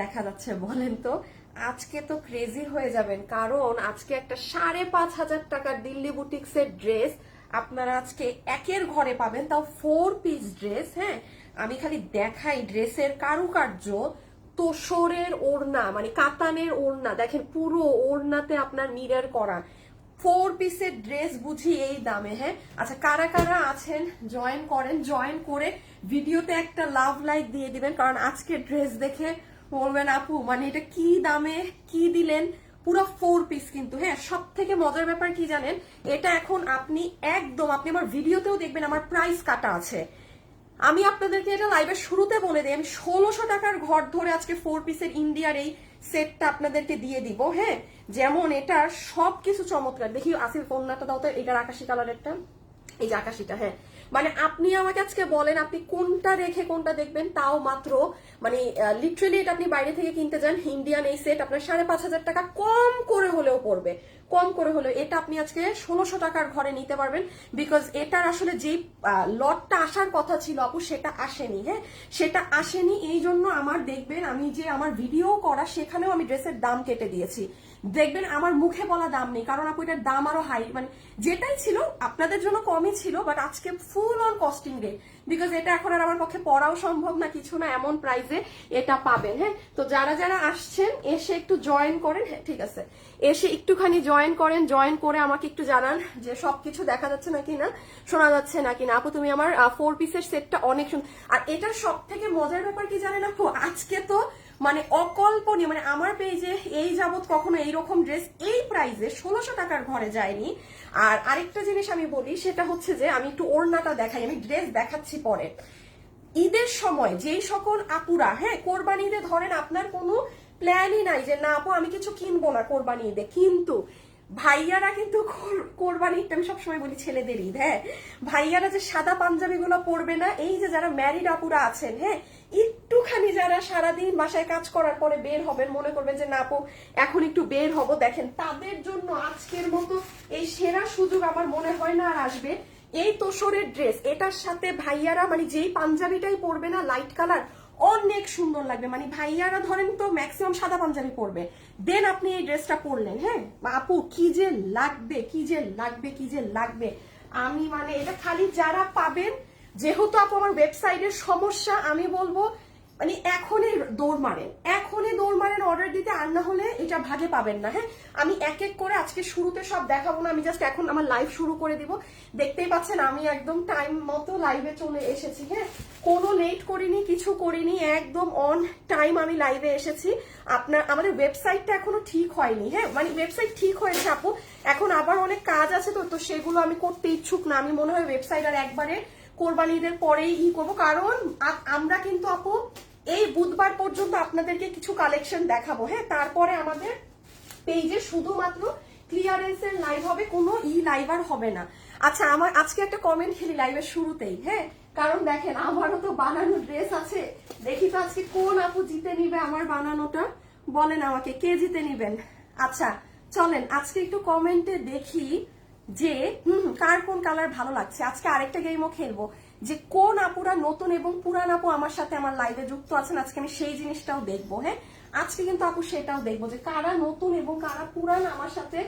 দেখা যাচ্ছে বলেন তো। আজকে তো ক্রেজি হয়ে যাবেন, কারণ আজকে একটা সাড়ে পাঁচ হাজার টাকার দিল্লি বুটিক্সের ড্রেস আপনারা আজকে একের ঘরে পাবেন, তাও ফোর পিস ড্রেস হ্যাঁ? আমি খালি দেখাই ড্রেসের কারুকার্য। তোষরের ওড়না মানে কাতানের ওড়না, দেখেন পুরো ওড়নাতে আপনার মিরর করা। ফোর পিসের ড্রেস বুঝি এই দামে হ্যাঁ? আচ্ছা কারা কারা আছেন জয়েন করেন জয়েন করে ভিডিওতে একটা লাভ লাইক দিয়ে দিবেন, কারণ আজকে ড্রেস দেখে বলবেন, আপু মানে এটা কি দামে, কি দিলেন? পুরো ফোর পিস কিন্তু হ্যাঁ? সব থেকে মজার ব্যাপার কি জানেন? এটা এখন আপনি একদম, আপনি আমার ভিডিওতেও দেখবেন আমার প্রাইস কাটা আছে। আমি আপনাদেরকে এটা লাইভের শুরুতে বলে দিই, আমি ষোলোশো টাকার ঘর ধরে আজকে ফোর পিসের ইন্ডিয়ার এই সেটটা আপনাদেরকে দিয়ে দিব হ্যাঁ? যেমন এটার সব কিছু চমৎকার। দেখি, আসিফ ফোনটা দাও তো, এটার আকাশি কালারেরটা এই যে আকাশিটা হ্যাঁ? মানে আপনি আমাকে আজকে বলেন আপনি কোনটা রেখে কোনটা দেখবেন, তাও মাত্র মানে লিটারেলি এটা আপনি বাইরে থেকে কিনতে যান ইন্ডিয়ান এই সেট আপনার সাড়ে পাঁচ হাজার টাকা কম করে হলেও পড়বে। কম করে হলেও, এটা আপনি আজকে ষোলোশো টাকার ঘরে নিতে পারবেন বিকজ এটার আসলে যেই লটটা আসার কথা ছিল আপু, সেটা আসেনি হ্যাঁ? সেটা আসেনি, এই জন্য আমার দেখবেন আমি যে আমার ভিডিও করা, সেখানেও আমি ড্রেসের দাম কেটে দিয়েছি। দেখবেন আমার মুখে বলা দাম নেই, কারণ আপু এটার দাম আরও হাই মানে যেটাই ছিল, আপনাদের জন্য কমই ছিল বাট আজকে full on costing rate because এটা এখন আর আমার পক্ষে পড়াও সম্ভব না, কিছু না, এমন প্রাইসে এটা পাবেন হ্যাঁ? তো যারা যারা আসছেন, এসে একটু জয়েন করেন হ্যাঁ ঠিক আছে। এসে একটুখানি জয়েন করেন জয়েন করে আমাকে একটু জানান যে সবকিছু দেখা যাচ্ছে নাকি না, শোনা যাচ্ছে নাকি না। আপু, তুমি আমার ফোর পিসের সেটটা অনেক সুন্দর আর এটার সব থেকে মজার ব্যাপার কি জানেন আপু? আজকে তো মানে অকল্পনীয় মানে আমার পেজে এই যাবৎ কখনো এইরকম ড্রেস এই প্রাইজে ষোলোশো টাকার ঘরে যায়নি। আর আরেকটা জিনিস আমি বলি, সেটা হচ্ছে যে আমি একটু ওড়নাটা দেখাই, আমি ড্রেস দেখাচ্ছি পরে। ঈদের সময় যেই সকল আপুরা হ্যাঁ কোরবানি ঈদে ধরেন আপনার কোনো প্ল্যানই নাই যে, না আপু, আমি কিছু কিনবো না কোরবানি ঈদে। কিন্তু ভাইয়ারা কিন্তু কোর- কোরবানি ঈদটা আমি সবসময় বলি ছেলেদের ঈদ হ্যাঁ? ভাইয়ারা যে সাদা পাঞ্জাবিগুলো পরবে না, এই যে যারা ম্যারিড আপুরা আছেন হ্যাঁ? একটুখানি যারা সারাদিন বাসায় কাজ করার পরে বের হবেন, মনে করবেন যে, না এখন একটু বের হব। দেখেন, তাদের জন্য আজকের মতো এই সেরা সুযোগ আমার মনে হয় না আর আসবে। এই তোষরের ড্রেস এটার সাথে ভাইয়ারা মানে যেই পাঞ্জাবিটাই পরবে না লাইট কালার অনেক সুন্দর লাগবে। মানে ভাইয়ারা ধরেন তো ম্যাক্সিমাম সাদা পাঞ্জাবি পরবে। দেন আপনি এই ড্রেসটা পরলেন হ্যাঁ? আপু, কি যে লাগবে, কি যে লাগবে, কি যে লাগবে? আমি মানে এটা খালি যারা পাবেন, যেহেতু আপু আমার ওয়েবসাইটের সমস্যা, আমি বলব মানে এখনই দৌড় মারেন। এখনই না হলে এটা ভাগে পাবেন না হ্যাঁ? আমি এক এক করে আজকে শুরুতে সব দেখাবো না, আমি জাস্ট এখন আমার লাইভ শুরু করে দিব। দেখতেই পাচ্ছেন আমি একদম টাইম মতো লাইভে চলে এসেছি হ্যাঁ? কোনো লেট করিনি, কিছু করিনি, একদম অন টাইম আমি লাইভে এসেছি। আপনার, আমাদের ওয়েবসাইটটা এখনও ঠিক হয়নি হ্যাঁ? মানে ওয়েবসাইট ঠিক হয়েছে আপু, এখন আবার অনেক কাজ আছে তো তো সেগুলো আমি করতে ইচ্ছুক না, আমি মনে হয় ওয়েবসাইট আর একবারে কোরবানিদের পরেই ই করব, কারণ আমরা কিন্তু আপু এই বুধবার পর্যন্ত আপনাদেরকে কিছু কালেকশন দেখাবো। হ্যাঁ তারপরে আমাদের পেজে শুধুমাত্র ক্লিয়ারেন্সের লাইভ হবে কোনো ই লাইভ আর হবে না। আচ্ছা আমার আজকে একটা কমেন্ট খেলি লাইভের শুরুতেই হ্যাঁ? কারণ দেখেন আমারও তো বানানো ড্রেস আছে। দেখি তো আজকে কোন আপু জিতে নিবে আমার বানানোটা? বলেন আমাকে কে জিতে নিবেন? আচ্ছা চলেন আজকে একটু কমেন্টে দেখি যে হুম হুম, কার কোন কালার ভালো লাগছে? আজকে আরেকটা গেমও খেলব। যে কোন আপুরা নতুন এবং পুরান আপু আমার সাথে আমার লাইভে যুক্ত আছেন, আজকে আমি সেই জিনিসটাও দেখব হ্যাঁ? আজকে কিন্তু আপু সেটাও দেখব যে কারা নতুন এবং কারা পুরান আমার সাথে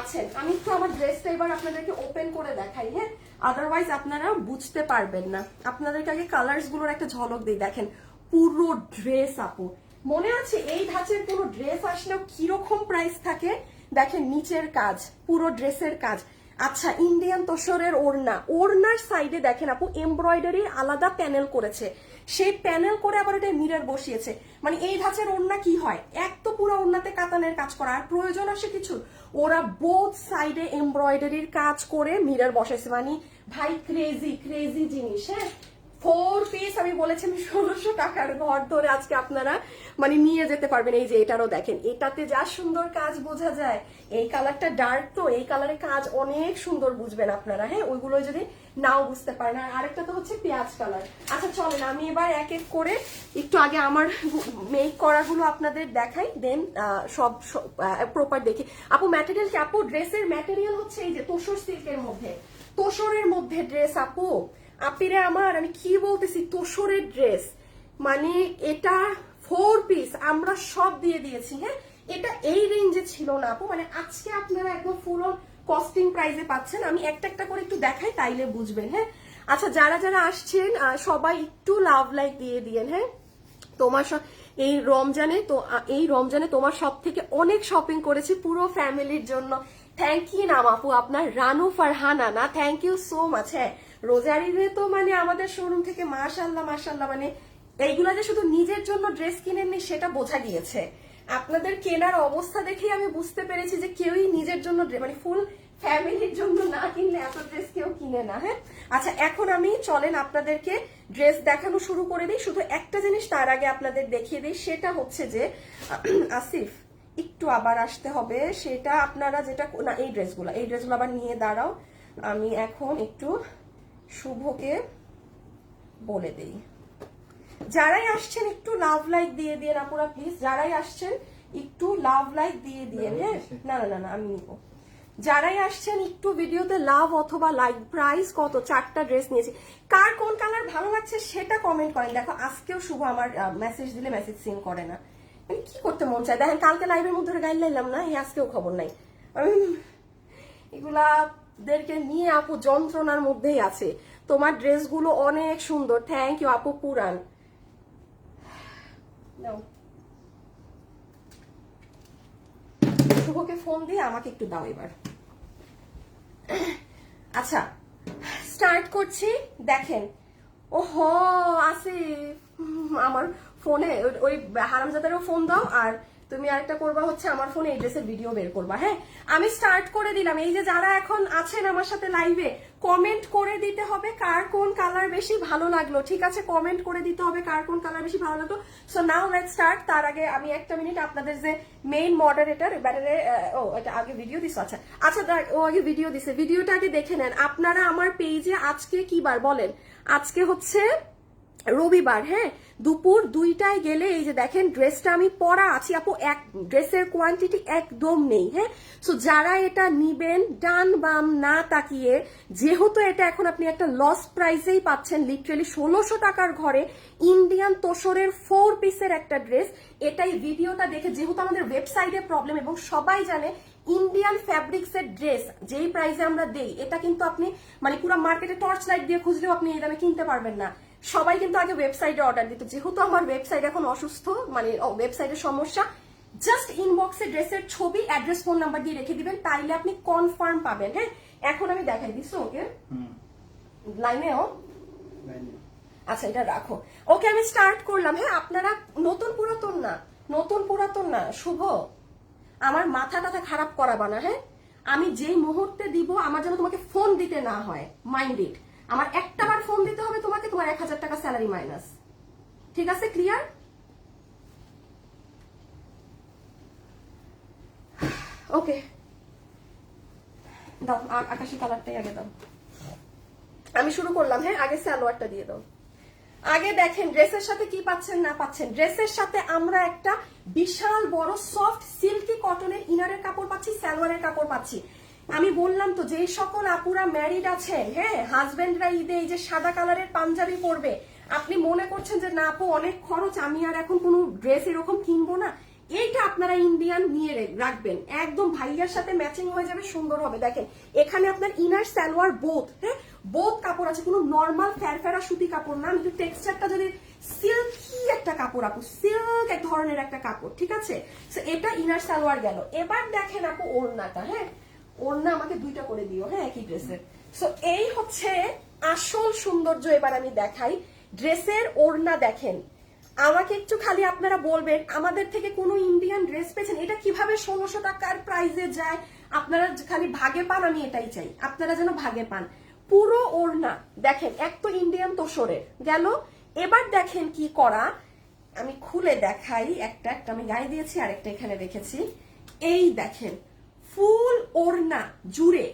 আছেন। আমি একটু আমার ড্রেসটা এবার আপনাদেরকে ওপেন করে দেখাই হ্যাঁ? আদারওয়াইজ আপনারা বুঝতে পারবেন না। আপনাদেরকে আগে কালার্সগুলোর একটা ঝলক দিই দেখেন। পুরো ড্রেস আপু। মনে আছে এই ধাঁচের পুরো ড্রেস আসলেও কীরকম প্রাইস থাকে? দেখেন নিচের কাজ, পুরো ড্রেসের কাজ। আচ্ছা ইন্ডিয়ান তোষরের ওড়না। ওড়নার সাইডে দেখেন আপু এমব্রয়ডারির আলাদা প্যানেল করেছে। সেই প্যানেল করে আবার এটা মিরার বসিয়েছে। মানে এই ধাঁচের ওড়না কি হয়? এক তো পুরো ওড়নাতে কাতানের কাজ করা, আর প্রয়োজন আছে কিছু। ওরা বোথ সাইডে এমব্রয়ডারির কাজ করে মিরার বসেছে মানে ভাই ক্রেজি ক্রেজি জিনিস হ্যাঁ? ফোর পিস আমি বলেছি, আমি ষোলোশো টাকার ঘর ধরে আজকে আপনারা মানে নিয়ে যেতে পারবেন। এই যে এটারও দেখেন, এটাতে যা সুন্দর কাজ বোঝা যায়। এই কালারটা ডার্ক তো, এই কালারের কাজ অনেক সুন্দর বুঝবেন আপনারা হ্যাঁ? ওইগুলো যদি নাও বুঝতে পারেন। আর আরেকটা তো হচ্ছে পেঁয়াজ কালার। আচ্ছা চলেন, আমি এবার এক এক করে একটু আগে আমার মেক করাগুলো আপনাদের দেখাই দেন সব প্রপার দেখি। আপু ম্যাটেরিয়াল কি? আপু ড্রেসের ম্যাটেরিয়াল হচ্ছে এই যে তোষর সিল্কের মধ্যে। তোষরের মধ্যে ড্রেস আপু। আপিরে আমার, আমি কি বলতেছি? তোষরের ড্রেস মানে এটা ফোর পিস আমরা সব দিয়ে দিয়েছি হ্যাঁ? এটা এই রেঞ্জে ছিল না আপু। মানে আজকে আপনারা একদম ফুল অন কস্টিং প্রাইসে পাচ্ছেন। আমি একটা একটা করে একটু দেখাই, তাইলে বুঝবেন হ্যাঁ? আচ্ছা যারা যারা আসছেন সবাই একটু লাভ লাইক দিয়ে দিয়েন হ্যাঁ? তোমার এই রমজানে তো এই রমজানে তোমার সব থেকে অনেক শপিং করেছি পুরো ফ্যামিলির জন্য। থ্যাংক ইউ নাম আপু, আপনার রানু ফারহানা, না? থ্যাংক ইউ সো মাচ হ্যাঁ? রোজারিতে তো মানে আমাদের শোরুম থেকে মাশাল্লাহ মাশাল্লাহ মানে এইগুলা যে শুধু নিজের জন্য ড্রেস কিনেননি, সেটা বোঝা গিয়েছে। আপনাদের কেনার অবস্থা দেখেই আমি বুঝতে পেরেছি যে কেউই নিজের জন্য মানে ফুল ফ্যামিলির জন্য না কিনলে এত ড্রেস কেউ কিনে না হ্যাঁ? আচ্ছা এখন আমি চলেন আপনাদেরকে ড্রেস দেখানো শুরু করে দিই। শুধু একটা জিনিস তার আগে আপনাদের দেখিয়ে দিই, সেটা হচ্ছে যে আসিফ, একটু আবার আসতে হবে। সেটা আপনারা যেটা না, এই ড্রেসগুলো এই ড্রেসগুলো আবার নিয়ে দাঁড়াও। আমি এখন একটু শুভকে বলে দেই। যারাই আসছেন একটু লাভ লাইক দিয়ে দিয়ে আপুরা প্লিজ যারাই আসছেন একটু লাভ লাইক দিয়ে দিয়ে হ্যাঁ? না না না না আমি নিব। যারাই আসছেন একটু ভিডিওতে লাভ অথবা লাইক প্রাইস কত? চারটা ড্রেস নিয়েছি। কার কোন কালার ভালো লাগছে সেটা কমেন্ট করেন। দেখো আজকেও শুভ আমার মেসেজ দিলে মেসেজ সিন করে না। মানে কি করতে মন চায়? দেখেন কালকে লাইভের মধ্যে গাইড লাইলাম না এই আজকেও খবর নাই। উম, এগুলাদেরকে নিয়ে আপু যন্ত্রণার মধ্যেই আছে। তোমার ড্রেসগুলো অনেক সুন্দর। থ্যাংক ইউ আপু পুরান। শুভকে ফোন দিয়ে আমাকে একটু দাও এবার। আচ্ছা স্টার্ট করছি। দেখেন। ওহ, আসিফ। আমার ফোনে ওই হারামজাদারও ফোন দাও আর তুমি আরেকটা করবা হচ্ছে আমার ফোনে এই ড্রেসের ভিডিও বের করবা হ্যাঁ? আমি স্টার্ট করে দিলাম, এই যে যারা এখন আছেন আমার সাথে লাইভে কমেন্ট করে দিতে হবে কার কোন কালার বেশি ভালো লাগল, ঠিক আছে? কমেন্ট করে দিতে হবে কার কোন কালার বেশি ভালো লাগল। সো নাও লেট স্টার্ট তার আগে আমি একটা মিনিট আপনাদের যে মেইন মডারেটর ব্যাটারে ও, এটা আগে ভিডিও দিস আচ্ছা। আচ্ছা ও আগে ভিডিও দিছে ভিডিওটা আগে দেখে নেন, আপনারা আমার পেজে আজকে কি বার বলেন? আজকে হচ্ছে রবিবার হ্যাঁ? দুপুর দুইটায় গেলে এই যে দেখেন ড্রেসটা আমি পরা আছি, আপু, এক ড্রেসের কোয়ান্টিটি একদম নেই হ্যাঁ? সো যারা এটা নিবেন, ডান বাম না তাকিয়ে, যেহেতু এটা এখন আপনি একটা লস প্রাইসেই পাচ্ছেন লিটারেলি ষোলোশো টাকার ঘরে ইন্ডিয়ান তোসরের ফোর পিসের একটা ড্রেস এটাই ভিডিওটা দেখে, যেহেতু আমাদের ওয়েবসাইটে প্রবলেম এবং সবাই জানে ইন্ডিয়ান ফ্যাব্রিক্স এর ড্রেস যেই প্রাইসে আমরা দেই, এটা কিন্তু আপনি মানে পুরো মার্কেটে টর্চ লাইট দিয়ে খুঁজলেও আপনি এই দামে কিনতে পারবেন না। সবাই কিন্তু আগে ওয়েবসাইটে অর্ডার দিত। যেহেতু আমার ওয়েবসাইট এখন অসুস্থ মানে ওয়েবসাইটের সমস্যা জাস্ট ইনবক্সে ড্রেসের ছবি অ্যাড্রেস ফোন নাম্বার দিয়ে রেখে দিবেন তাইলে আপনি কনফার্ম পাবেন। হ্যাঁ এখন আমি দেখাই দিচ্ছি ওকে। লাইনেও? আচ্ছা এটা রাখো। ওকে আমি স্টার্ট করলাম। হ্যাঁ আপনারা নতুন পুরাতন না নতুন পুরাতন না শুভ। আমার মাথা টাথা খারাপ করাবা না হ্যাঁ। আমি যেই মুহূর্তে দিব আমার যেন তোমাকে ফোন দিতে না হয় মাইন্ড ইট আমার একটা বার ফোন দিতে হবে তোমাকে, তোমার এক হাজার টাকা স্যালারি মাইনাস ঠিক আছে ক্লিয়ার ওকে দাও আকাশি কালারটাই আগে দাও। আমি শুরু করলাম হ্যাঁ আগে সালোয়ারটা দিয়ে দাও। আগে দেখেন, ড্রেসের সাথে কি পাচ্ছেন, না পাচ্ছেন। ড্রেসের সাথে আমরা একটা বিশাল বড় সফট সিল্কি কটনের ইনারের কাপড় পাচ্ছি, সালোয়ারের কাপড় পাচ্ছি। আমি বললাম তো যে সকল আপুরা ম্যারিড আছেন হ্যাঁ? হাজবেন্ডরা ঈদে এই যে সাদা কালারের পাঞ্জাবি পরবে। আপনি মনে করছেন যে না আপু, অনেক খরচ, আমি আর এখন কোনো ড্রেস এরকম কিনবো না? এইটা আপনারা ইন্ডিয়ান নিয়ে রাখবেন। একদম ভাইয়ার সাথে ম্যাচিং হয়ে যাবে, সুন্দর হবে। দেখেন, এখানে আপনার ইনার সালোয়ার বোথ হ্যাঁ? বোথ কাপড় আছে, কোনো নর্মাল ফ্যারফেরা সুতি কাপড় না। কিন্তু টেক্সচারটা যদি সিল্কি একটা কাপড় আপু সিল্ক এক ধরনের একটা কাপড়, ঠিক আছে? এটা ইনার সালোয়ার গেল। এবার দেখেন আপু, ওড়নাটা হ্যাঁ? ওড়না আমাকে দুইটা করে দিও হ্যাঁ একই ড্রেসের। সো এই হচ্ছে আসল সৌন্দর্য এবার আমি দেখাই। ড্রেসের ওড়না দেখেন। আমাকে একটু খালি আপনারা বলবেন, আমাদের থেকে কোনো ইন্ডিয়ান ড্রেস পেয়েছেন? এটা কীভাবে ষোলোশো টাকার প্রাইজে যায়? আপনারা খালি ভাগে পান, আমি এটাই চাই। আপনারা যেন ভাগে পান। পুরো ওড়না, দেখেন, এক তো ইন্ডিয়ান তোষরের। গেল, এবার দেখেন কি করা। আমি খুলে দেখাই, একটা একটা আমি গায়ে দিয়েছি আর একটা এখানে রেখেছি। এই দেখেন ফুল ওড়না জুড়ে।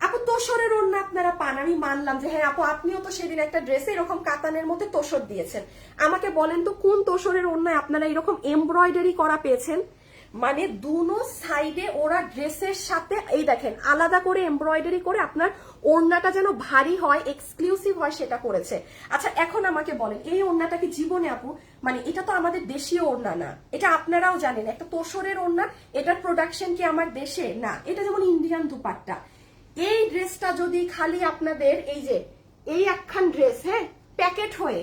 আপু, তোষরের ওড়না আপনারা পান। আমি মানলাম যে হ্যাঁ আপু, আপনিও তো সেদিন একটা ড্রেসে এরকম কাতানের মধ্যে তোষর দিয়েছেন। আমাকে বলেন তো, কোন তোষরের ওড়নায় আপনারা এরকম এমব্রয়ডারি করা পেয়েছেন? মানে দুনো সাইডে ওরা ড্রেসের সাথে, এই দেখেন, আলাদা করে এমব্রয়ডারি করে আপনার ওড়নাটা যেন ভারী হয় এক্সক্লুসিভ হয়, সেটা করেছে। আচ্ছা এখন আমাকে বলেন, এই ওড়নাটা কি জীবনে আপু মানে এটা তো আমাদের দেশীয় ওড়না না, এটা আপনারাও জানেন, একটা তোষরের ওড়না, এটার প্রোডাকশন কি আমার দেশে? না, এটা যেমন ইন্ডিয়ান দুপাট্টা। এই ড্রেসটা যদি খালি আপনাদের, এই যে, এই একখান ড্রেস হ্যাঁ প্যাকেট হয়ে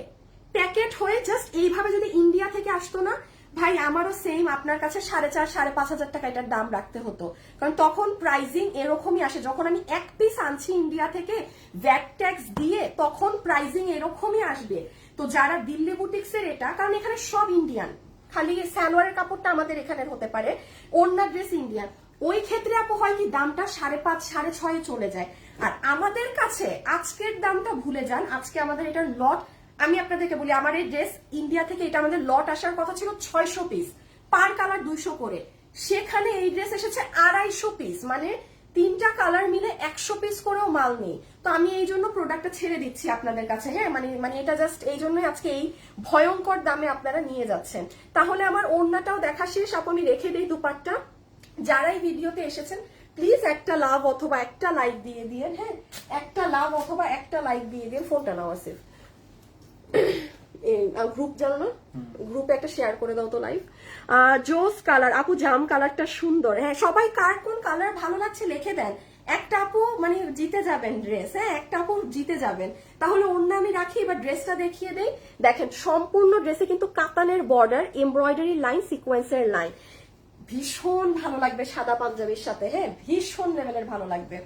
প্যাকেট হয়ে জাস্ট এইভাবে যদি ইন্ডিয়া থেকে আসতো না ভাই, আমারও সেম আপনার কাছে সাড়ে চার, সাড়ে পাঁচ হাজার টাকা এটার দাম রাখতে হতো। কারণ তখন প্রাইজিং এরকমই আসে। যখন আমি এক পিস আনছি ইন্ডিয়া থেকে ভ্যাট ট্যাক্স দিয়ে, তখন প্রাইজিং এরকমই আসবে। তো যারা দিল্লি বুটিক্সের এটা, কারণ এখানে সব ইন্ডিয়ান খালি সালোয়ারের কাপড়টা আমাদের এখানে হতে পারে। অন্য ড্রেস ইন্ডিয়ান ওই ক্ষেত্রে আপু, হয় কি, দামটা সাড়ে পাঁচ, সাড়ে ছয়ে চলে যায়। আর আমাদের কাছে আজকের দামটা ভুলে যান। আজকে আমাদের এটার লট আমি আপনাদেরকে বলি, আমার এই ড্রেস ইন্ডিয়া থেকে এটা আমাদের লট আসার কথা ছিল ছয়শো পিস পার কালার দুইশো করে। সেখানে এই ড্রেস এসেছে আড়াইশো পিস মানে তিনটা কালার মিলে একশো পিস করেও মাল নেই। তো আমি এই জন্য প্রোডাক্টটা ছেড়ে দিচ্ছি আপনাদের কাছে হ্যাঁ? মানে মানে এটা জাস্ট এই জন্যই আজকে এই ভয়ঙ্কর দামে আপনারা নিয়ে যাচ্ছেন। তাহলে আমার ওড়নাটাও দেখা শেষ। আপু, আমি রেখে দিই দুপাটটা। যারা এই ভিডিওতে এসেছেন প্লিজ একটা লাভ অথবা একটা লাইক দিয়ে দিয়ে হ্যাঁ? একটা লাভ অথবা একটা লাইক দিয়ে দিয়ে ফোনটা নাও আসিফ গ্রুপ জানো না? গ্রুপে একটা শেয়ার করে দাও তো লাইভ জোস কালার আপু জাম কালারটা সুন্দর। হ্যাঁ সবাই কার কোন কালার ভালো লাগছে লিখে দেন। একটা আপু মানে জিতে যাবেন ড্রেস হ্যাঁ একটা আপু জিতে যাবেন। তাহলে অন্য আমি রাখি এবার ড্রেসটা দেখিয়ে দেই। দেখেন সম্পূর্ণ ড্রেসে কিন্তু কাতানের বর্ডার এমব্রয়ডারি লাইন সিকোয়েন্সের লাইন ভীষণ ভালো লাগবে সাদা পাঞ্জাবির সাথে হ্যাঁ ভীষণ লেভেলের ভালো লাগবে।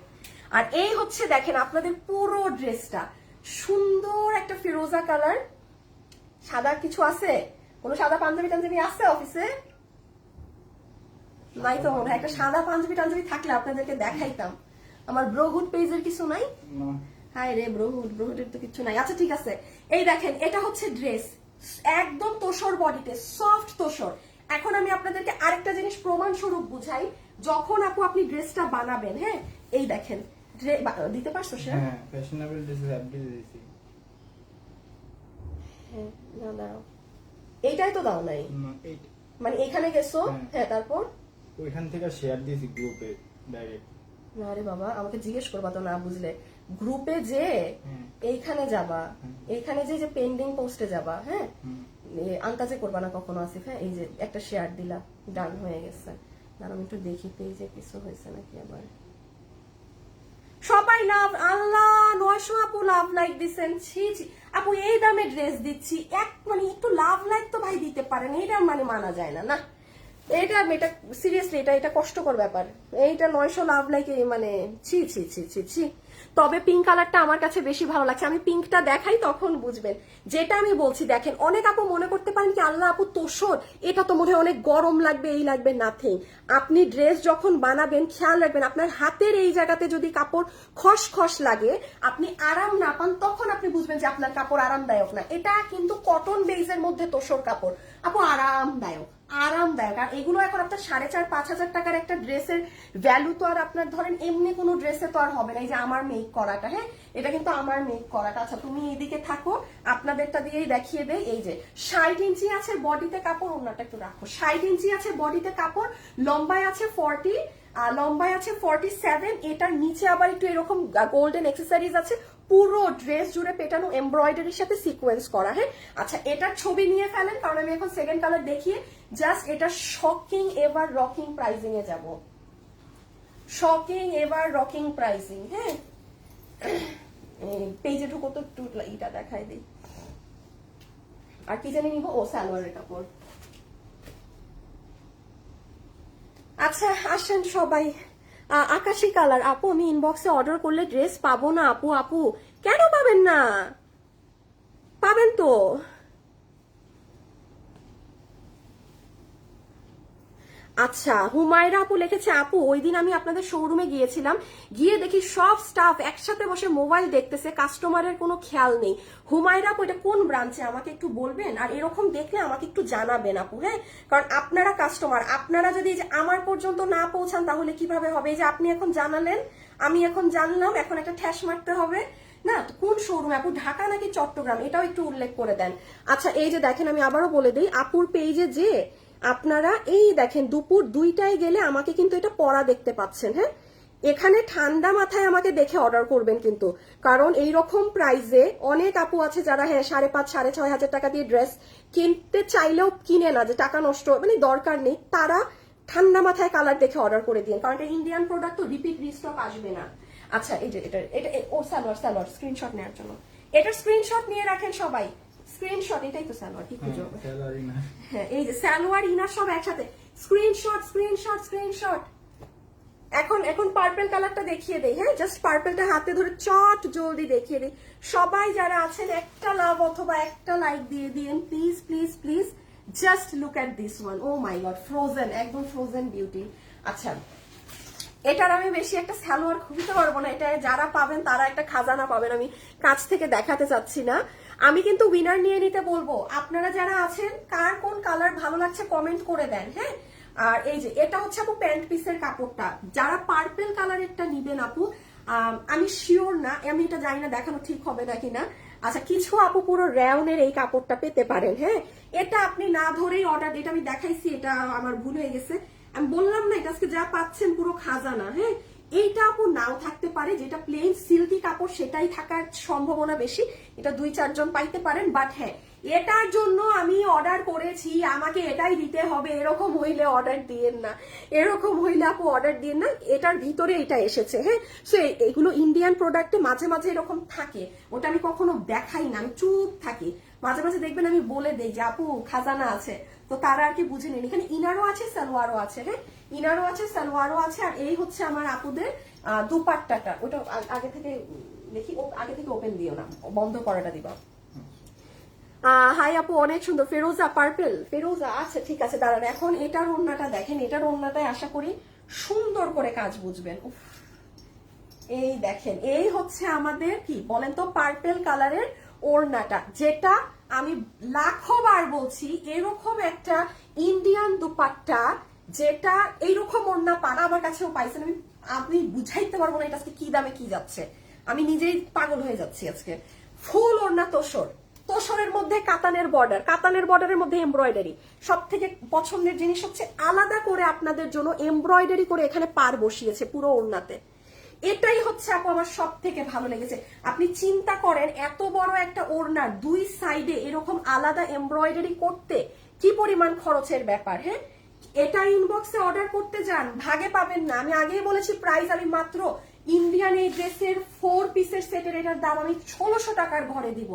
আর এই হচ্ছে দেখেন আপনাদের পুরো ড্রেসটা সুন্দর একটা ফিরোজা কালার। সাদা কিছু আছে? কোনো সাদা পাঞ্জাবি টাঞ্জাবি আছে অফিসে? নাই তো মনে একটা সাদা পাঞ্জাবি টাঞ্জাবি থাকলে আপনাদেরকে দেখাইতাম। আমার ব্রহুড পেজের কিছু নাই? হাই রে ব্রহুড ব্রহুডের তো কিছু নাই। আচ্ছা ঠিক আছে। এই দেখেন এটা হচ্ছে ড্রেস। একদম তোষর বডিতে সফট তোষর। এখন আমি আপনাদেরকে আরেকটা জিনিস প্রমাণ স্বরূপ বুঝাই। যখন আপু আপনি ড্রেসটা বানাবেন হ্যাঁ? এই দেখেন দিতে পারছ সে? হ্যাঁ ফ্যাশনেবল ড্রেসেস আপডেট দিয়েছি হ্যাঁ না দাঁড়াও এইটাই তো দাও নাই? মানে এখানে গেছো হ্যাঁ। হ্যাঁ তারপর? ওইখান থেকে শেয়ার দিয়েছি গ্রুপে ডাইরেক্ট না রে বাবা আমাকে জিজ্ঞেস করবা তো না বুঝলে। গ্রুপে যে এইখানে যাবা হুম। এইখানে যে যে পেন্ডিং পোস্টে যাবা হ্যাঁ? হুম। আন্তাজে করবা না কখনো আসিফ হ্যাঁ? এই যে একটা শেয়ার দিলা ডান হয়ে গেছে। দাঁড়াও আমি একটু দেখি পেজে কিছু হয়েছে নাকি আবার? সবাই লাভ আল্লাহ, নয়শো আপু লাভ লাইক দিচ্ছেন ছি ছি। আপু, এই দামে ড্রেস দিচ্ছি। এক মানে একটু লাভ লাইক তো ভাই দিতে পারেন এটা মানে মানা যায় না না? এটা এটা সিরিয়াসলি এটা এটা কষ্টকর ব্যাপার। এইটা নয়শো লাভ লাইক মানে ছি ছি ছি ছি ছি। তবে পিঙ্ক কালারটা আমার কাছে বেশি ভালো লাগছে। আমি পিঙ্কটা দেখাই তখন বুঝবেন। যেটা আমি বলছি, দেখেন, অনেক আপু মনে করতে পারেন কি, আল্লাহ আপু, তোষর। এটা তো মনে হয় অনেক গরম লাগবে, এই লাগবে নাথিং আপনি ড্রেস যখন বানাবেন, খেয়াল রাখবেন, আপনার হাতের এই জায়গাতে যদি কাপড় খসখস লাগে, আপনি আরাম না পান, তখন আপনি বুঝবেন যে আপনার কাপড় আরামদায়ক না। এটা কিন্তু কটন বেইজের মধ্যে তোষর কাপড়। আপু, আরামদায়ক। আরামদায়ক আর এগুলো এখন আপনার সাড়ে চার, পাঁচ হাজার টাকার একটা ড্রেসের ভ্যালু তো আর আপনার ধরেন এমনি কোনো ড্রেসে তো আর হবে না। এই যে আমার মেক করাটা হ্যাঁ? এটা কিন্তু আমার মেক করাটা। আচ্ছা তুমি এইদিকে থাকো, আপনাদেরটা দিয়েই দেখিয়ে দেই। এই যে, ষাট ইঞ্চি আছে বডিতে কাপড়, অন্যটা একটু রাখো। ষাট ইঞ্চি আছে বডিতে কাপড়, লম্বায় আছে ফর্টি আর লম্বায় আছে ফর্টি সেভেন এটার নিচে আবার একটু এরকম গোল্ডেন এক্সেসরিজ আছে পুরো ড্রেস জুড়ে পেটানো এমব্রয়ডারির সাথে সিকোয়েন্স করা হ্যাঁ? আচ্ছা এটার ছবি নিয়ে ফেলেন, কারণ আমি এখন সেকেন্ড কালার দেখিয়ে জাস্ট এটা শকিং এবার রকিং প্রাইজিং এ যাব। শকিং এবার রকিং প্রাইজিং হ্যাঁ? পেজে তো এটা দেখাই দিই। আর কি জানি নিব? ও, সালোয়ারের কাপড়। আচ্ছা আসেন সবাই। আকাশি কালার। আপু, আমি ইনবক্সে অর্ডার করলে ড্রেস পাবো না, আপু আপু। কেন পাবেন না? পাবেন তো। আচ্ছা হুমায়রা আপু লিখেছে, আপু ওই দিন আমি আপনাদের শোরুমে গিয়েছিলাম। গিয়ে দেখি সব স্টাফ একসাথে বসে মোবাইল দেখতেছে কাস্টমারের কোনো খেয়াল নেই। হুমায়রা আপু, এটা কোন ব্রাঞ্চে আমাকে একটু বলবেন? আর এরকম দেখলে আমাকে একটু জানাবেন আপু হ্যাঁ? কারণ আপনারা কাস্টমার আপনারা যদি যে আমার পর্যন্ত না পৌঁছান, তাহলে কীভাবে হবে? যে আপনি এখন জানালেন, আমি এখন জানলাম, এখন একটা ঠ্যাস মারতে হবে, না? কোন শোরুম আপু, ঢাকা নাকি চট্টগ্রাম? এটাও একটু উল্লেখ করে দেন। আচ্ছা এই যে দেখেন, আমি আবারও বলে দিই, আপুর পেজে যে আপনারা এই দেখেন দুপুর দুইটায় গেলে আমাকে কিন্তু এটা পরা দেখতে পাচ্ছেন হ্যাঁ? এখানে ঠান্ডা মাথায় আমাকে দেখে অর্ডার করবেন কিন্তু। কারণ এই রকম প্রাইসে অনেক আপু আছে যারা হ্যাঁ সাড়ে পাঁচ, সাড়ে ছয় হাজার টাকা দিয়ে ড্রেস কিনতে চাইলেও কিনে না, যে টাকা নষ্ট মানে দরকার নেই, তারা ঠান্ডা মাথায় কালার দেখে অর্ডার করে দিন কারণ এটা ইন্ডিয়ান প্রোডাক্ট তো রিপিট রিস্টক আসবে না। আচ্ছা এই যে এটা এটা ও সালোয়ার সালোয়ার স্ক্রিনশট নেওয়ার জন্য। এটা স্ক্রিনশট নিয়ে রাখেন সবাই। স্ক্রিনশট এটাই তো সালোয়ার কি খুঁজো? হ্যাঁ এই যে সালোয়ার ইনার সব একসাথে। স্ক্রিনশট স্ক্রিনশট স্ক্রিনশট এখন এখন পার্পল কালারটা দেখিয়ে দেই হ্যাঁ জাস্ট পার্পলটা হাতে ধরে চট জলদি দেখিয়ে দিই। সবাই যারা আছেন একটা লাভ অথবা একটা লাইক দিয়ে দিন please please please just look at this one oh my god frozen একদম ফ্রোজেন বিউটি আচ্ছা এটার আমি বেশি একটা স্যালোয়ার খুঁজতে পারব না। এটা যারা পাবেন, তারা একটা খাজানা পাবেন। আমি কাছ থেকে দেখাতে চাচ্ছি না। আমি কিন্তু উইনার নিয়ে নিতে বলব। আপনারা যারা আছেন, কার কোন কালার ভালো লাগছে কমেন্ট করে দেন হ্যাঁ? আর এই যে, এটা হচ্ছে আপু প্যান্ট পিসের কাপড়টা। যারা পার্পেল কালারেরটা নিবেন আপু, আমি শিওর না, আমি এটা জানি না, দেখানো ঠিক হবে নাকি না আচ্ছা কিছু আপু পুরো র্যাউনের এই কাপড়টা পেতে পারেন হ্যাঁ? এটা আপনি না ধরেই অর্ডার এটা আমি দেখাইছি, এটা আমার ভুল হয়ে গেছে। আমি বললাম না, এটা আজকে যা পাচ্ছেন পুরো খাজানা হ্যাঁ? এইটা আপু নাও থাকতে পারে, যেটা প্লেন সিল্কি কাপড়, সেটাই থাকার সম্ভাবনা বেশি। এটা দুই, চারজন পাইতে পারেন বাট হ্যাঁ এটার জন্য আমি অর্ডার করেছি, আমাকে এটাই দিতে হবে, এরকম হইলে অর্ডার দিয়েন না। এরকম হইলে আপু অর্ডার দিয়েন না, এটার ভিতরে এটা এসেছে হ্যাঁ? সো এগুলো ইন্ডিয়ান প্রোডাক্টে মাঝে মাঝে এরকম থাকে, ওটা আমি কখনো দেখাই না, আমি চুপ থাকি। মাঝে মাঝে দেখবেন আমি বলে দিই যে, আপু, খাজানা আছে। তো তারা আর কি বুঝে নিন। এখানে ইনারও আছে, সালোয়ারও আছে হ্যাঁ? ইনারও আছে, সালোয়ারও আছে, আর এই হচ্ছে আমার আপুদের দুপাট্টাটা। ওটা আগে থেকে দেখি আগে থেকে ওপেন দিও না, বন্ধ করাটা দিবা। হাই আপু, অনেক সুন্দর। ফেরোজা পার্পেল। ফেরোজা আচ্ছা ঠিক আছে, দাঁড়ান। এখন এটার ওড়নাটা দেখেন, এটার ওড়নাটায় আশা করি সুন্দর করে কাজ বুঝবেন। এই দেখেন, এই হচ্ছে আমাদের কি বলেন তো, পার্পেল কালারের ওড়নাটা, যেটা আমি লাখো বার বলছি, এরকম একটা ইন্ডিয়ান দুপাট্টা, যেটা এইরকম ওড়না পান আমার কাছেও পাইছেন। আমি আপনি বুঝাইতে পারব না এটা আজকে কি দামে কি যাচ্ছে। আমি নিজেই পাগল হয়ে যাচ্ছি আজকে। ফুল ওড়না তোষর। তোষরের মধ্যে কাতানের বর্ডার কাতানের বর্ডারের মধ্যে এমব্রয়ডারি সব থেকে পছন্দের জিনিস হচ্ছে আলাদা করে আপনাদের জন্য এমব্রয়ডারি করে এখানে পার বসিয়েছে পুরো ওড়নাতে। এটাই হচ্ছে আপু আমার সব থেকে ভালো লেগেছে। আপনি চিন্তা করেন, এত বড় একটা ওড়নার দুই সাইডে এরকম আলাদা এমব্রয়ডারি করতে কি পরিমাণ খরচের ব্যাপার হ্যাঁ? এটা ইনবক্সে অর্ডার করতে যান, ভাগে পাবেন না। আমি আগেই বলেছি প্রাইস আমি মাত্র ইন্ডিয়ান এই ড্রেসের ফোর পিসের সেটের এটার দাম আমি ষোলোশো টাকার ঘরে দিব।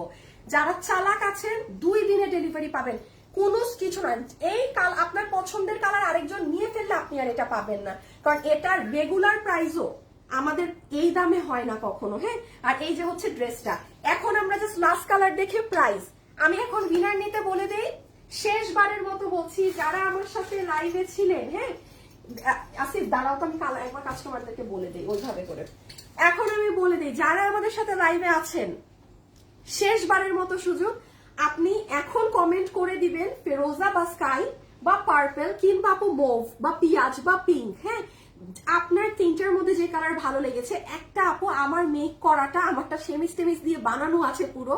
যারা চালাক আছেন, দুই দিনে ডেলিভারি পাবেন। কোনো কিছু না এই কাল আপনার পছন্দের কালার আরেকজন নিয়ে ফেললে আপনি আর এটা পাবেন না। কারণ এটার রেগুলার প্রাইসও আমাদের এই দামে হয় না কখনো হ্যাঁ? আর এই যে হচ্ছে ড্রেসটা, এখন আমরা জাস্ট লাস্ট কালার দেখে প্রাইস আমি এখন উইনার নিতে বলে দেই, শেষবারের মতো বলছি, যারা আমার সাথে লাইভে ছিলেন হ্যাঁ? আসিফ, দাঁড়াও তো আমি একবার কাস্টমারদেরকে বলে দিই, ওইভাবে করে। এখন আমি বলে দিই, যারা আমাদের সাথে লাইভে আছেন, শেষবারের মতো সুযোগ, আপনি এখন কমেন্ট করে দিবেন ফেরোজা বা স্কাই বা পার্পেল কিংবা আপু মুভ বা পিয়াজ বা পিঙ্ক হ্যাঁ? আপনার তিনটার মধ্যে যে কালার ভালো লেগেছে, একটা আপু আমার মেক করাটা, আমারটা সেমিস টেমিস দিয়ে বানানো আছে পুরো।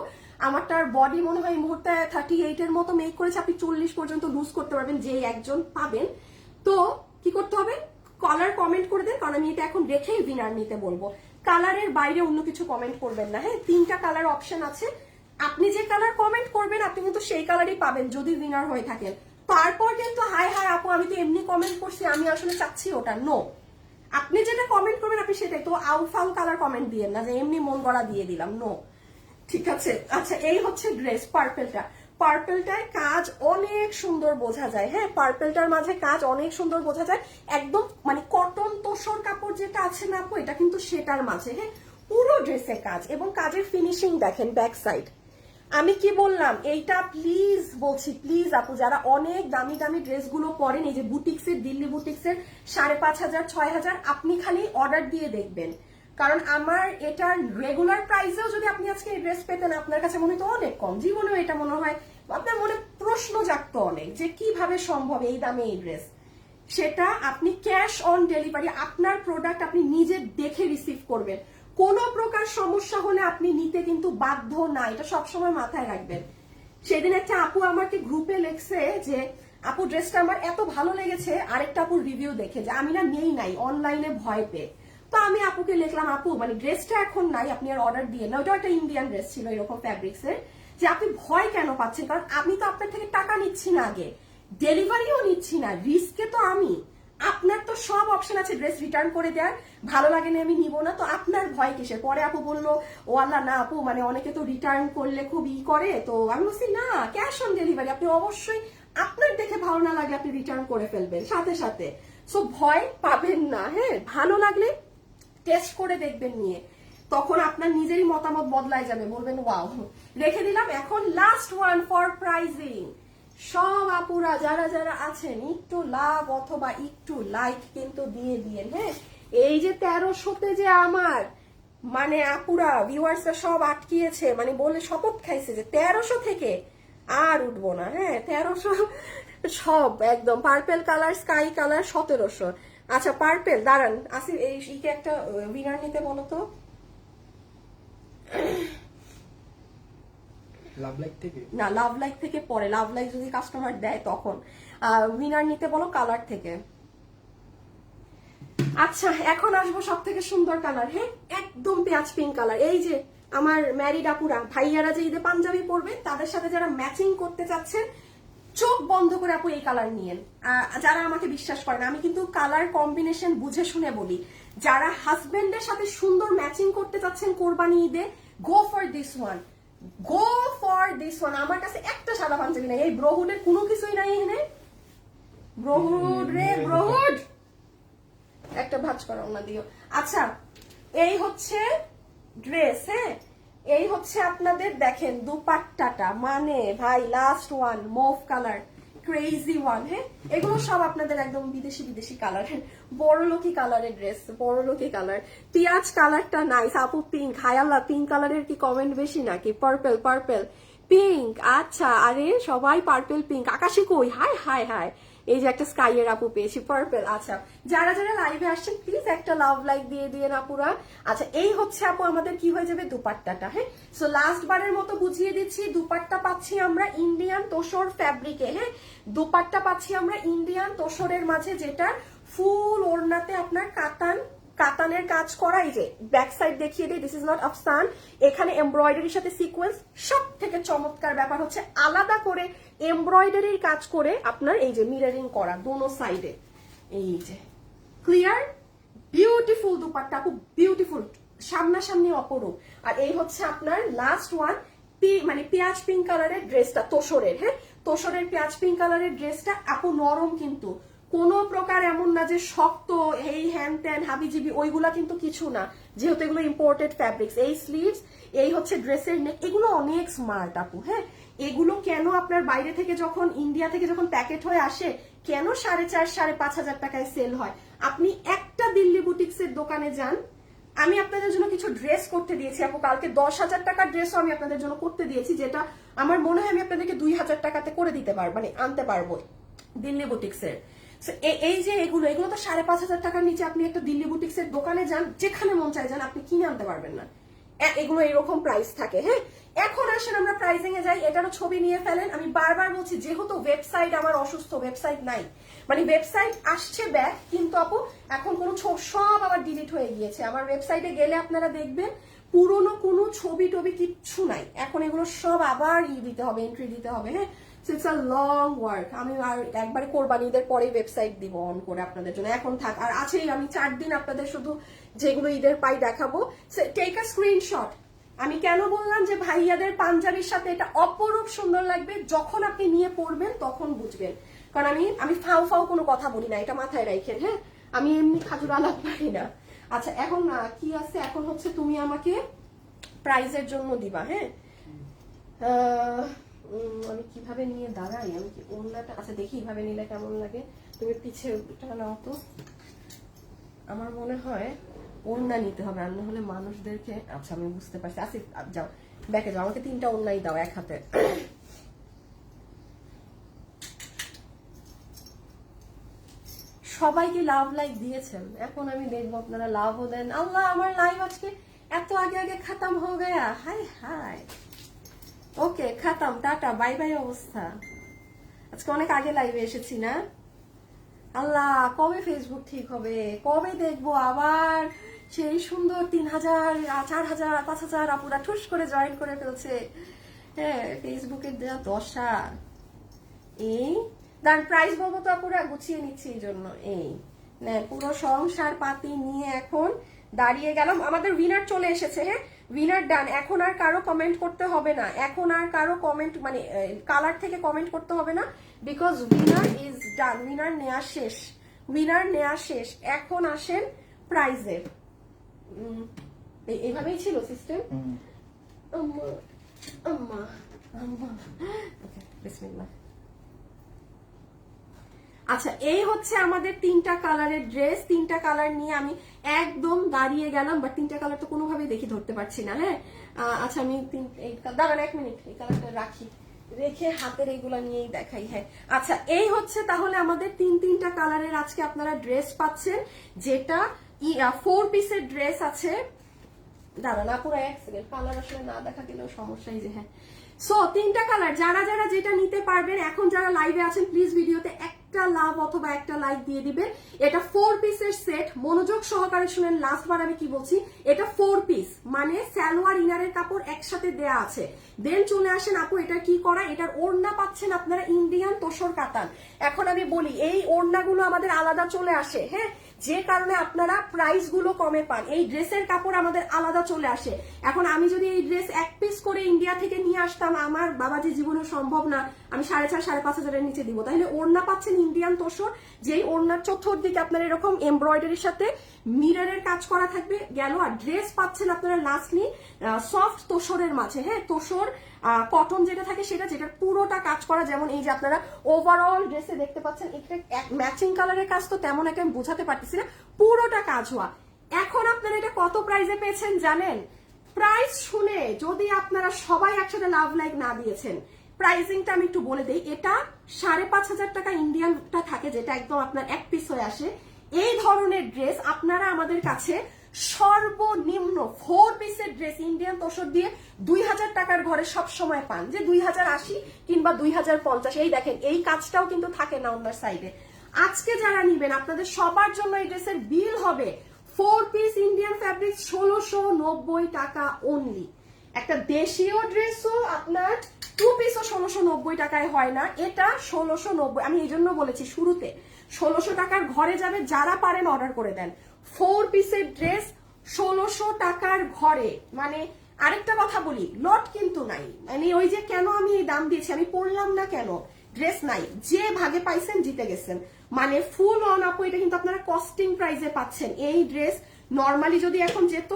আমারটার বডি মনে হয় মুহূর্তে থার্টি এইটের মতো মেক করেছে, আপনি চল্লিশ পর্যন্ত লুজ করতে পারবেন যে একজন পাবেন। তো কি করতে হবে? কালার কমেন্ট করে দেন, কারণ আমি এটা এখন রেখেই উইনার নিতে বলব। কালারের বাইরে অন্য কিছু কমেন্ট করবেন না হ্যাঁ? তিনটা কালার অপশন আছে। আপনি যে কালার কমেন্ট করবেন, আপনি কিন্তু সেই কালারই পাবেন, যদি উইনার হয়ে থাকেন। তারপর কিন্তু হাই হাই আপু, আমি তো এমনি কমেন্ট করছি, আমি আসলে চাচ্ছি ওটা। নো আপনি যেটা কমেন্ট করবেন, আপনি সেটাই। তো আউফাল কালার কমেন্ট দিয়েন না, যে এমনি মন গড়া দিয়ে দিলাম। নো ঠিক আছে? আচ্ছা এই হচ্ছে ড্রেস পার্পেলটা পার্পেলটার কাজ অনেক সুন্দর বোঝা যায়। হ্যাঁ পার্পেলটার মাঝে কাজ অনেক সুন্দর বোঝা যায়। একদম মানে কটন তোষর কাপড় যেটা আছে না আপু, এটা কিন্তু সেটার মাঝে। হ্যাঁ পুরো ড্রেসে কাজ এবং কাজের ফিনিশিং দেখেন ব্যাক সাইড আমি কি বললাম? এইটা প্লিজ বলছি প্লিজ আপু, যারা অনেক দামি দামি ড্রেসগুলো পরেন, এই যে বুটিক্সের দিল্লি বুটিক্সের সাড়ে পাঁচ হাজার, ছয় হাজার, আপনি খালি অর্ডার দিয়ে দেখবেন। কারণ আমার এটার রেগুলার প্রাইসেও যদি আপনি আজকে এই ড্রেস পেতেন, আপনার কাছে মনে হতো অনেক কম। জীবনেও এটা মনে হয়, আপনার মনে প্রশ্ন জাগতো অনেক যে কীভাবে সম্ভব এই দামে এই ড্রেস সেটা আপনি ক্যাশ অন ডেলিভারি আপনার প্রোডাক্ট আপনি নিজে দেখে রিসিভ করবেন। কোনো প্রকার সমস্যা হলে আপনি নিতে কিন্তু বাধ্য না, এটা সবসময় মাথায় রাখবেন। সেদিন একটা আপু আমাকে গ্রুপে লেখছে যে, আপু, ড্রেসটা আমার এত ভালো লেগেছে, আরেকটা আপুর রিভিউ দেখে যে। আমি না নেই নাই অনলাইনে ভয় পেয়ে। তো আমি আপুকে লিখলাম, আপু মানে ড্রেসটা এখন নাই, আপনি আর অর্ডার দিয়ে না। ওটা একটা ইন্ডিয়ান ড্রেস ছিল, এরকম ফ্যাব্রিক্স এর। যে আপনি ভয় কেন পাচ্ছেন? কারণ আমি তো আপনার থেকে টাকা নিচ্ছি না আগে। ডেলিভারিও নিচ্ছি না রিস্কে তো আমি। আপনার তো সব অপশন আছে ড্রেস রিটার্ন করে দেন, ভালো লাগে না আমি নিব না, তো আপনার ভয় কিসের? পরে আপু বলল, ও আল্লাহ, না আপু মানে অনেকে তো রিটার্ন করলে খুব ই করে, তো আমি বলছি, না ক্যাশ অন ডেলিভারি আপনি অবশ্যই আপনার দেখে ভালো না লাগলে আপনি রিটার্ন করে ফেলবেন, সাথে সাথে। সো ভয় পাবেন না হ্যাঁ ভালো লাগলে টেস্ট করে দেখবেন নিয়ে। তখন আপনার নিজেরই মতামত বদলায় যাবে, বলবেন, ওয়াও। রেখে দিলাম, এখন লাস্ট ওয়ান ফর প্রাইজিং সব আপুরা যারা যারা আছেন, একটু লাভ অথবা একটু লাইক কিন্তু দিয়ে দিয়েন হ্যাঁ? এই যে তেরোশোতে যে আমার মানে আপুরা ভিউয়ার্সরা সব আটকিয়েছে মানে বলে শপথ খাইছে যে তেরোশো থেকে আর উঠবো না হ্যাঁ? তেরোশো সব, একদম পার্পেল কালার স্কাই কালার সতেরোশো। আচ্ছা পার্পেল দাঁড়ান আসি এই একটা উইনার নিতে বলো তো। লাভ লাইক থেকে? না লাভ লাইক থেকে পরে। লাভ লাইক যদি কাস্টমার দেয় তখন। উইনার নিতে বলো কালার থেকে। আচ্ছা এখন আসব সব থেকে সুন্দর কালার হ্যাঁ? একদম পেঁয়াজ পিঙ্ক কালার এই যে আমার ম্যারিড আপুরা, ভাইয়ারা যে ঈদে পাঞ্জাবি পরবে, তাদের সাথে যারা ম্যাচিং করতে চাচ্ছেন, চোখ বন্ধ করে আপু এই কালার নিয়েন। যারা আমাকে বিশ্বাস করেন আমি কিন্তু কালার কম্বিনেশন বুঝে শুনে বলি। যারা হাজবেন্ডের সাথে সুন্দর ম্যাচিং করতে চাচ্ছেন কোরবানি ঈদে go for this one go for this one আমার কাছে একটা সাদা পাঞ্জাবি নাই। এই ব্রহুডের কোনো কিছুই নাই এখানে। ব্রহুড রে, ব্রহুড! একটা ভাজ করা, ওনা দিও। আচ্ছা এই হচ্ছে ড্রেস হ্যাঁ? এই হচ্ছে আপনাদের দেখেন দুপাট্টাটা। মানে ভাই last one mauve colour crazy one হ্যাঁ? এগুলো সব আপনাদের একদম বিদেশি বিদেশি কালার বড় লোকি কালারের ড্রেস বড় লোকি কালার পিয়াজ কালারটা নাইস আপু পিঙ্ক হায়াল্লা পিঙ্ক কালারের কি কমেন্ট বেশি নাকি? পার্পেল পার্পেল পিঙ্ক আচ্ছা আরে সবাই পার্পেল পিঙ্ক আকাশে কই? হাই হাই হাই এই যে একটা স্কাই এর আপু পেয়েছি পার্পেল আচ্ছা যারা যারা লাইভে আসছেন প্লিজ একটা লাভ লাইক দিয়ে দিয়ে আপুরা। আচ্ছা এই হচ্ছে আপু আমাদের কি হয়ে যাবে? দুপাট্টাটা হ্যাঁ? সো লাস্ট বারের মতো বুঝিয়ে দিচ্ছি, দুপাট্টা পাচ্ছি আমরা ইন্ডিয়ান তোষর ফ্যাব্রিকে হ্যাঁ? দুপাট্টা পাচ্ছি আমরা ইন্ডিয়ান তোষরের মাঝে যেটা ফুল ওড়নাতে আপনার কাতান, কাতানের কাজ করাই যে ব্যাক সাইড দেখিয়ে দিই দিস ইজ নট আফসান এখানে এমব্রয়ডারির সাথে সিকোয়েন্স সব থেকে চমৎকার ব্যাপার হচ্ছে আলাদা করে এমব্রয়ডারির কাজ করে আপনার এই যে মিরারিং করা দোনো সাইডে এই যে ক্লিয়ার বিউটিফুল দুপাট্টা, খুব বিউটিফুল সামনাসামনি অপরূপ। আর এই হচ্ছে আপনার লাস্ট ওয়ান মানে পেঁয়াজ পিঙ্ক কালারের ড্রেসটা তোষরের হ্যাঁ? তোষরের পেঁয়াজ পিঙ্ক কালারের ড্রেসটা আপু নরম কিন্তু। কোনো প্রকার এমন না যে শক্ত, এই হ্যান ত্যান হাবিজিবি, ওইগুলা কিন্তু কিছু না। যেহেতু এগুলো ইম্পোর্টেড ফ্যাব্রিক্স এই স্লিভস এই হচ্ছে ড্রেসের নেক এগুলো অনেক স্মার্ট আপু হ্যাঁ? এগুলো কেন আপনার বাইরে থেকে যখন ইন্ডিয়া থেকে যখন প্যাকেট হয়ে আসে, কেন সাড়ে চার, সাড়ে পাঁচ হাজার টাকায় সেল হয়? আপনি একটা দিল্লি বুটিক্সের দোকানে যান, আমি আপনাদের জন্য কিছু ড্রেস করতে দিয়েছি। আপু, কালকে দশ হাজার টাকার ড্রেসও আমি আপনাদের জন্য করতে দিয়েছি, যেটা আমার মনে হয় আমি আপনাদেরকে দুই হাজার টাকাতে করে দিতে পারব মানে আনতে পারব দিল্লি বুটিক্সের এই যে এগুলো এগুলো তো সাড়ে পাঁচ হাজার টাকার নিচে আপনি একটা দিল্লি বুটিক্সের দোকানে যান, যেখানে মন চায় যান, আপনি কিনে আনতে পারবেন না। এগুলো এরকম প্রাইস থাকে হ্যাঁ? এখন আসেন আমরা প্রাইসিং এ যাই, এটারও ছবি নিয়ে ফেলেন। আমি বারবার বলছি, যেহেতু ওয়েবসাইট আমার অসুস্থ ওয়েবসাইট নাই। মানে ওয়েবসাইট আসছে ব্যাক কিন্তু আপু, এখন কোনো সব আবার ডিলিট হয়ে গিয়েছে। আমার ওয়েবসাইটে গেলে আপনারা দেখবেন, পুরনো কোনো ছবি টবি কিচ্ছু নাই। এখন এগুলো সব আবার ই দিতে হবে এন্ট্রি দিতে হবে হ্যাঁ? ইটস আ লং ওয়ার্ক আমি আর একবার কোরবানিদের পরে ওয়েবসাইট দিব অন করে আপনাদের জন্য। এখন থাক, আর আছেই, আমি চার দিন আপনাদের শুধু যেগুলো ঈদের পাই দেখাবো। টেক আ স্ক্রিনশট আমি কেন বললাম যে ভাইয়াদের পাঞ্জাবির সাথে এটা অপরূপ সুন্দর লাগবে? যখন আপনি নিয়ে পড়বেন, তখন বুঝবেন। কারণ আমি আমি ফাও ফাও কোনো কথা বলি না, এটা মাথায় রাখেন হ্যাঁ? আমি এমনি খাজুর আলাপ পারি না। আচ্ছা এখন কি আছে? এখন হচ্ছে তুমি আমাকে প্রাইজের জন্য দিবা হ্যাঁ? আমি কীভাবে নিয়ে দাঁড়াই? আমি কি ওড়নাটা আচ্ছা দেখি এইভাবে নিলে কেমন লাগে। তুমি পিছে নাও তো। আমার মনে হয় ওড়না নিতে হবে, আর হলে মানুষদেরকে আচ্ছা আমি বুঝতে পারছি। আসিফ যাও। ব্যাকে যাও, আমাকে তিনটা ওড়নাই দাও এক হাতে। সবাইকে লাভ লাইক দিয়েছেন। এখন আমি দেখব আপনারা লাভও দেন। আল্লাহ, আমার লাইভ আজকে এত আগে আগে খাতাম হয়ে গয়া। হাই হাই। ওকে, খাতাম, টাটা, বাই বাই অবস্থা। আজকে অনেক আগে লাইভে এসেছি না? আল্লাহ, কবে ফেসবুক ঠিক হবে? কবে দেখব? আবার সেই সুন্দর তিন হাজার চার হাজার, পাঁচ হাজার আপুরা ঠুস করে জয়েন করে ফেলছে। হ্যাঁ ফেসবুকের দেওয়া দশা। এই দাঁড়ান প্রাইস বলব তো আপুরা? গুছিয়ে নিচ্ছি এই জন্য। এই পুরো সংসার পাতি নিয়ে এখন দাঁড়িয়ে গেলাম। আমাদের উইনার চলে এসেছে হ্যাঁ? উইনার ডান এখন আর কারও কমেন্ট করতে হবে না। এখন আর কারও কমেন্ট মানে কালার থেকে কমেন্ট করতে হবে না। Because winner is done winner নেওয়া শেষ। উইনার নেওয়া শেষ। এখন আসেন প্রাইজের এইভাবেই ছিল সিস্টেম আম্মা আম্মা আম্মা। ওকে বিসমিল্লাহ। আচ্ছা এই হচ্ছে আমাদের তিনটা কালারের ড্রেস তিনটা কালার নিয়ে আমি একদম দাঁড়িয়ে গেলাম বাট তিনটা কালার তো কোনোভাবেই দেখি ধরতে পারছি না হ্যাঁ? আচ্ছা আমি তিন এই দাঁড়ান এক মিনিট এই কালারটা রাখি। রেখে হাতের এইগুলা নিয়েই দেখাই হ্যাঁ। আচ্ছা এই হচ্ছে তাহলে আমাদের তিন তিনটা কালারের আজকে আপনারা ড্রেস পাচ্ছেন যেটা ফোর পিসের ড্রেস আছে। দাঁড়ান না পুরো এক সেকেন্ড কালার আসলে না দেখা গেলেও সমস্যাই যে হ্যাঁ। সো তিনটা কালার যারা যারা যেটা নিতে পারবেন, এখন যারা লাইভে আছেন প্লিজ ভিডিওতে একটা লাভ অথবা একটা লাইক দিয়ে দিবেন। এটা ফোর পিসের সেট মনোযোগ সহকারে শুনেন লাস্ট বার আমি কি বলছি? এটা ফোর পিস মানে সালোয়ার, ইনারের কাপড় একসাথে দেয়া আছে। দেন চলে আসেন, আপু, এটা কি করা? এটার ওড়না পাচ্ছেন আপনারা ইন্ডিয়ান তোষর কাতান। এখন আমি বলি, এই ওড়নাগুলো আমাদের আলাদা চলে আসে হ্যাঁ? যে কারণে আপনারা প্রাইসগুলো কমে পান। এই ড্রেসের কাপড় আমাদের আলাদা চলে আসে। এখন আমি যদি এই ড্রেস এক পিস করে ইন্ডিয়া থেকে নিয়ে আসতাম, আমার বাবা যে জীবনে সম্ভব না, আমি সাড়ে চার, সাড়ে পাঁচ হাজারের নিচে দিব। তাহলে ওড়না পাচ্ছেন ইন্ডিয়ান তোষর, যেই ওড়নার চতুর্দিকে আপনার এরকম এমব্রয়ডারির সাথে মিররের কাজ করা থাকবে, গেল। আর ড্রেস পাচ্ছেন আপনারা লাস্টলি সফট তোষরের মাঝে। হ্যাঁ তোষর কটন যেটা থাকে সেটা যেটা পুরোটা কাজ করা যেমন এই যে আপনারা ওভারঅল ড্রেসে দেখতে পাচ্ছেন এটা ম্যাচিং কালারের কাজ তো তেমন একটা আমি বোঝাতে পারতেছি না। পুরোটা কাজ হওয়া। এখন আপনারা এটা কত প্রাইজে পেয়েছেন জানেন? প্রাইস শুনে যদি আপনারা সবাই একসাথে লাভ লাইক না দিয়েছেন প্রাইসিংটা আমি একটু বলে দিই। এটা সাড়ে পাঁচ হাজার টাকা ইন্ডিয়ানটা থাকে, যেটা একদম আপনার এক পিস হয়ে আসে। এই ধরনের ড্রেস আপনারা আমাদের কাছে সর্বনিম্ন ফোর পিসের ড্রেস ইন্ডিয়ান তোষর দিয়ে দুই হাজার টাকার ঘরে সব সময় পান। যে দুই হাজার আশি কিংবা দুই হাজার পঞ্চাশ, এই দেখেন, এই কাজটাও কিন্তু থাকে না অন্য সাইডে আজকে যারা নিবেন, আপনাদের সবার জন্য এই ড্রেসের বিল হবে ফোর পিস ইন্ডিয়ান ফ্যাব্রিক ষোলোশো নব্বই টাকা অনলি একটা দেশীয় ড্রেসও আপনার টু পিসও ষোলোশো নব্বই টাকায় হয় না, এটা ষোলোশো নব্বই, আমি এই জন্য বলেছি শুরুতে। ষোলোশো টাকার ঘরে যাবে, যারা পারেন অর্ডার করে দেন। ফোর পিসের ড্রেস ষোলোশো টাকার ঘরে। মানে আরেকটা কথা বলি লট কিন্তু নাই। মানে ওই যে কেন আমি এই দাম দিয়েছি, আমি পড়লাম না কেন? ড্রেস নাই। যে ভাগে পাইছেন, জিতে গেছেন। মানে ফুল অন আপু, এটা কিন্তু আপনারা কস্টিং প্রাইসে পাচ্ছেন। এই ড্রেস নর্মালি যদি এখন যেত,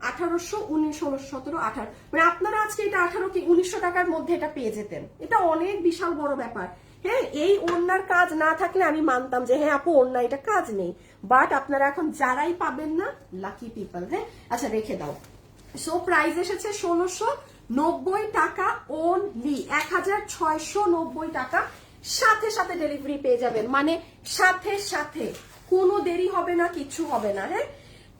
আঠারোশো, উনিশ সতেরো, আঠারো। মানে আপনারা আজকে এটা আঠারো কি, উনিশশো টাকার মধ্যে এটা পেয়ে যেতেন। এটা অনেক বিশাল বড় ব্যাপার। হ্যাঁ এই ওড়নার কাজ না থাকলে আমি মানতাম যে হ্যাঁ আপু, ওড়না, এটা কাজ নেই। বাট আপনারা এখন যারাই পাবেন না লাকি পিপল হ্যাঁ? আচ্ছা রেখে দাও। সো প্রাইস এসেছে ষোলোশো নব্বই টাকা ওনলি এক হাজার ছয়শো নব্বই টাকা। সাথে সাথে ডেলিভারি পেয়ে যাবেন। মানে সাথে সাথে। কোনো দেরি হবে না, কিছু হবে না হ্যাঁ?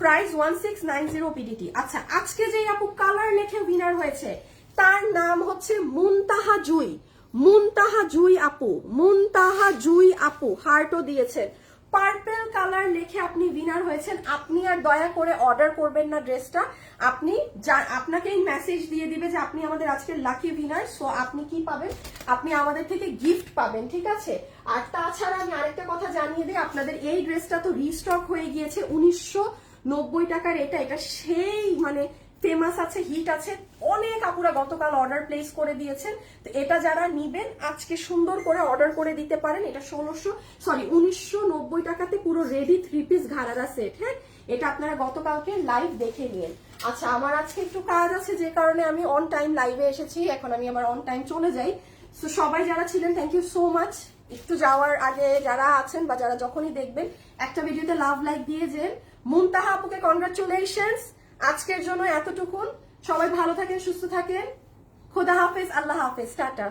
Price one six nine zero BDT আচ্ছা আজকে যে আপু কালার লেখে উইনার হয়েছে, তার নাম হচ্ছে মুনতাহা জুই। মুনতাহা জুই আপু, মুনতাহা জুই আপু, হার্টও দিয়েছেন পার্পেল কালার লিখে আপনি উইনার হয়েছেন। আপনি আর দয়া করে অর্ডার করবেন না ড্রেসটা আপনি যা- আপনাকে এই মেসেজ দিয়ে দিবে যে আপনি আমাদের আজকের লাকি উইনার সো আপনি কি পাবেন? আপনি আমাদের থেকে গিফট পাবেন, ঠিক আছে? আর তাছাড়া আমি আরেকটা কথা জানিয়ে দিই, আপনাদের এই ড্রেসটা তো রিস্টক হয়ে গিয়েছে উনিশশো নব্বই টাকার, এটা এটা সেই মানে ফেমাস আছে হিট আছে অনেক আপুরা গতকাল অর্ডার প্লেস করে দিয়েছেন। তো এটা যারা নিবেন, আজকে সুন্দর করে অর্ডার করে দিতে পারেন। এটা ষোলোশো সরি উনিশশো নব্বই টাকাতে পুরো রেডি থ্রি পিস ঘাড়ারা সেট হ্যাঁ? এটা আপনারা গতকালকে লাইভ দেখে নিন। আচ্ছা আমার আজকে একটু কাজ আছে, যে কারণে আমি অন টাইম লাইভে এসেছি। এখন আমি আবার অন টাইম চলে যাই। তো সবাই যারা ছিলেন থ্যাংক ইউ সো মাচ একটু যাওয়ার আগে যারা আছেন বা যারা যখনই দেখবেন, একটা ভিডিওতে লাভ লাইক দিয়ে যেন। মুনতাহা আপুকে কনগ্রাচুলেশনস আজকের জন্য এতটুকুন। সবাই ভালো থাকেন সুস্থ থাকেন। খোদা হাফেজ আল্লাহ হাফেজ টাটা।